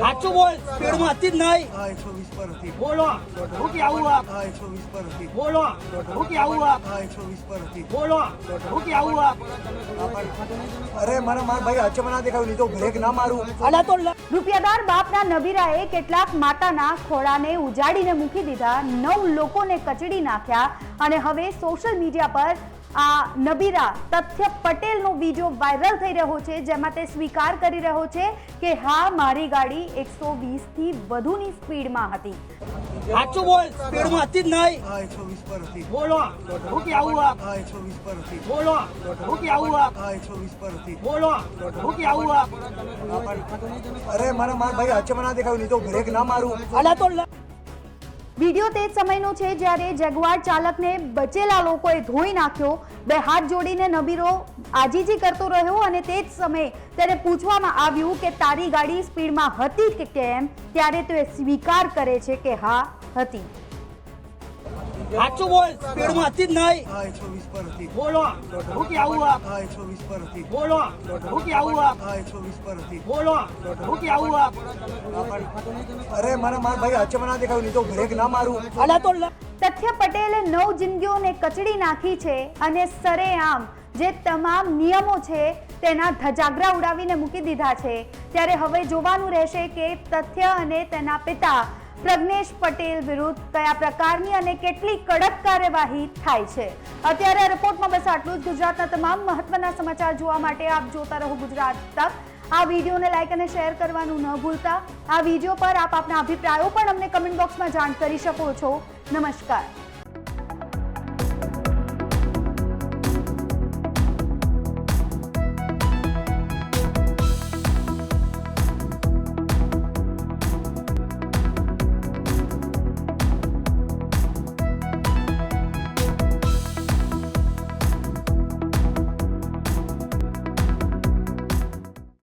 સાચું બોલ. સ્પીડમાં હતી જ નહીં. હા એકસો વીસ પર હતી. બોલો. હું કે આવું આપ. હા એકસો વીસ પર હતી. બોલો. હું કે આવું આપ. હા એકસો વીસ પર હતી. બોલો. હું કે આવું આપ. અરે મને મારા ભાઈ અચમા ના દેખાયું નહીં તો બ્રેક ના મારું. અલા તો રૂપિયાદાર બાપના નબીરાએ કેટલાક માતાના ખોળાને ઉજાડીને મૂકી દીધા. નવ લોકોને કચડી નાખ્યા અને હવે સોશિયલ મીડિયા પર આ નબીરા તથ્ય પટેલનો વીડિયો વાયરલ થઈ રહ્યો છે જેમાં તે સ્વીકાર કરી રહ્યો છે કે હા મારી ગાડી એકસો થી વધુની સ્પીડમાં હતી. સાચું બોલ સ્પીડમાં હતી જ નહીં. હા એકસો વીસ પર હતી. બોલો હું કે આવું આપ હા એકસો વીસ પર હતી. બોલો હું કે આવું આપ હા એકસો વીસ પર હતી. બોલો હું કે આવું આપ અરે મને મારા ભાઈ અચમા ના દેખાયું નહીં તો બ્રેક ના મારું. અલા તો વીડિયો તે જ સમયનો છે જ્યારે જગવાર ચાલકને બચેલા લોકોએ ધોઈ નાખ્યો, બે હાથ જોડીને નબીરો આજીજી કરતો રહ્યો અને તે જ સમયે તેને પૂછવામાં આવ્યું કે તારી ગાડી સ્પીડમાં હતી કે કેમ? ત્યારે તે સ્વીકાર કરે છે કે હા, હતી. સાચું બોલ સ્પીડમાં હતી જ નહીં. હા એકસો વીસ પર હતી. બોલો હું કે આવું હા એકસો વીસ પર હતી. બોલો હું કે આવું હા એકસો વીસ પર હતી. બોલો હું કે આવું અરે મને મારા ભાઈ અચમા ના દેખાયું નહીં તો બ્રેક ના મારું. અલા તો તથ્ય પટેલે નવ જિંદગીઓને કચડી નાખી છે અને સરેઆમ જે તમામ નિયમો છે તેના ધજાગરા ઉડાવીને મૂકી દીધા છે. ત્યારે હવે જોવાનું રહેશે કે તથ્ય અને તેના પિતા પ્રજ્ઞેશ પટેલ વિરુદ્ધ કયા પ્રકારની અને કેટલી કડક કાર્યવાહી થાય છે? અત્યારે આ રિપોર્ટમાં બસ આટલું જ. ગુજરાતના તમામ મહત્વના સમાચાર જોવા માટે આપ જોતા રહો ગુજરાત તક. આ વિડીયોને લાઈક અને શેર કરવાનું ન ભૂલતા. આ વીડિયો પર આપ આપના અભિપ્રાયો પણ અમને કમેન્ટ બોક્સમાં જાણ કરી શકો છો. નમસ્કાર.